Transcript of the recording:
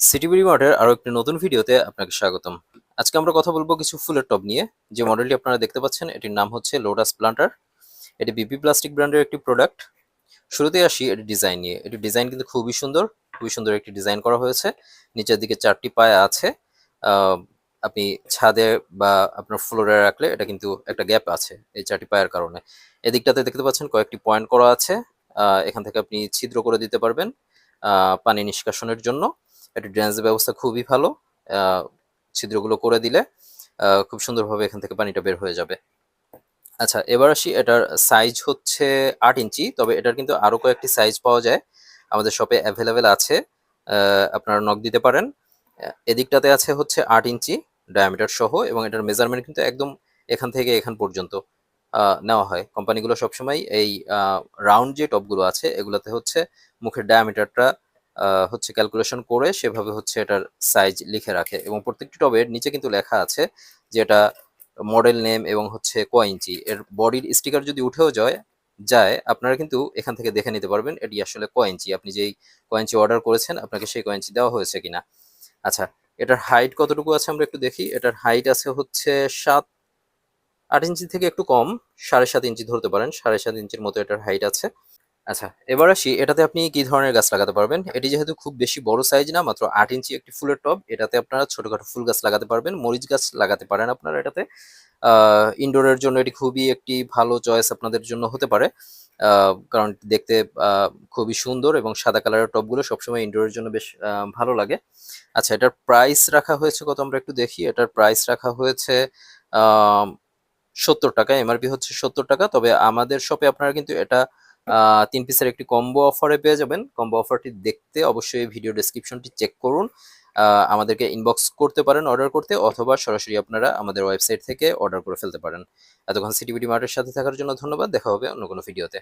সিটিবিডি মার্টের আরও একটি নতুন ভিডিওতে আপনাকে স্বাগতম। আজকে আমরা কথা বলব কিছু ফুলের টব নিয়ে। যে মডেলটি আপনারা দেখতে পাচ্ছেন, এটির নাম হচ্ছে লোটাস প্লান্টার এটি বিপি প্লাস্টিক ব্র্যান্ডের একটি প্রোডাক্ট শুরুতে আসি এটি ডিজাইন নিয়ে। এটি ডিজাইন কিন্তু খুবই সুন্দর। খুবই সুন্দর একটি ডিজাইন করা হয়েছে। নিচের দিকে চারটি পায়া আছে। আপনি ছাদে বা আপনার ফ্লোরে রাখলে এটা কিন্তু একটা গ্যাপ আছে এই চারটি পায়ের কারণে। এদিকটাতে দেখতে পাচ্ছেন কয়েকটি পয়েন্ট করা আছে। এখান থেকে আপনি ছিদ্র করে দিতে পারবেন পানি নিষ্কাশনের জন্য। এটি ড্রেনেজ ব্যবস্থা খুবই ভালো ছিদ্রগুলো করে দিলে খুব সুন্দরভাবে এখান থেকে পানিটা বের হয়ে যাবে। আচ্ছা এবার আসি, এটার সাইজ হচ্ছে আট ইঞ্চি, তবে এটার কিন্তু আরও কয়েকটি সাইজ পাওয়া যায়। আমাদের শপে অ্যাভেলেবেল আছে আপনারা নখ দিতে পারেন। এদিকটাতে আছে হচ্ছে আট ইঞ্চি ডায়ামিটার সহ, এবং এটার মেজারমেন্ট কিন্তু একদম এখান থেকে এখান পর্যন্ত নেওয়া হয়। কোম্পানিগুলো সবসময় এই রাউন্ড যে টপগুলো আছে, এগুলোতে হচ্ছে মুখের ডায়ামিটারটা হচ্ছে ক্যালকুলেশন করে সেভাবে হচ্ছে এটার সাইজ লিখে রাখে। এবং প্রত্যেকটি টবের নিচে কিন্তু লেখা আছে যে এটা মডেল নেম এবং হচ্ছে ক ইঞ্চি। এর বডির স্টিকার যদি উঠেও যায় যায়, আপনারা কিন্তু এখান থেকে দেখে নিতে পারবেন এটি আসলে ক ইঞ্চি। আপনি যেই ক ইঞ্চি অর্ডার করেছেন, আপনাকে সেই ক ইঞ্চি দেওয়া হয়েছে কিনা। আচ্ছা এটার হাইট কতটুকু আছে আমরা একটু দেখি। এটার হাইট আছে হচ্ছে সাত, আট ইঞ্চি থেকে একটু কম, সাড়ে সাত ইঞ্চি ধরতে পারেন। সাড়ে সাত ইঞ্চির মতো এটার হাইট আছে। আচ্ছা এবার আসি, এটাতে আপনি কি ধরনের গাছ লাগাতে পারবেন? এটি যেহেতু খুব বেশি বড় সাইজ না, মাত্র আট ইঞ্চি একটি ফুলের টব, এটাতে আপনারা ছোটখাটো ফুল গাছ লাগাতে পারবেন, মরিচ গাছ লাগাতে পারেন আপনারা এটাতে। ইনডোরের জন্য এটি খুবই একটি ভালো চয়েস আপনাদের জন্য হতে পারে। কারণ দেখতে খুবই সুন্দর এবং সাদা কালারের টবগুলো সবসময় ইনডোরের জন্য বেশ ভালো লাগে। আচ্ছা এটার প্রাইস রাখা হয়েছে কত আমরা একটু দেখি? এটার প্রাইস রাখা হয়েছে সত্তর টাকা এমআরপি হচ্ছে সত্তর টাকা, তবে আমাদের শপে আপনারা কিন্তু এটা তিন পিসের একটি কম্বো অফারে পেয়ে যাবেন। কম্বো অফারটি দেখতে অবশ্যই ভিডিও ডেসক্রিপশনটি চেক করুন। আমাদেরকে ইনবক্স করতে পারেন অর্ডার করতে অথবা সরাসরি আপনারা আমাদের ওয়েবসাইট থেকে অর্ডার করে ফেলতে পারেন। এতক্ষণ সিটিভিটি মার্টের সাথে থাকার জন্য ধন্যবাদ। দেখা হবে অন্য কোনো ভিডিওতে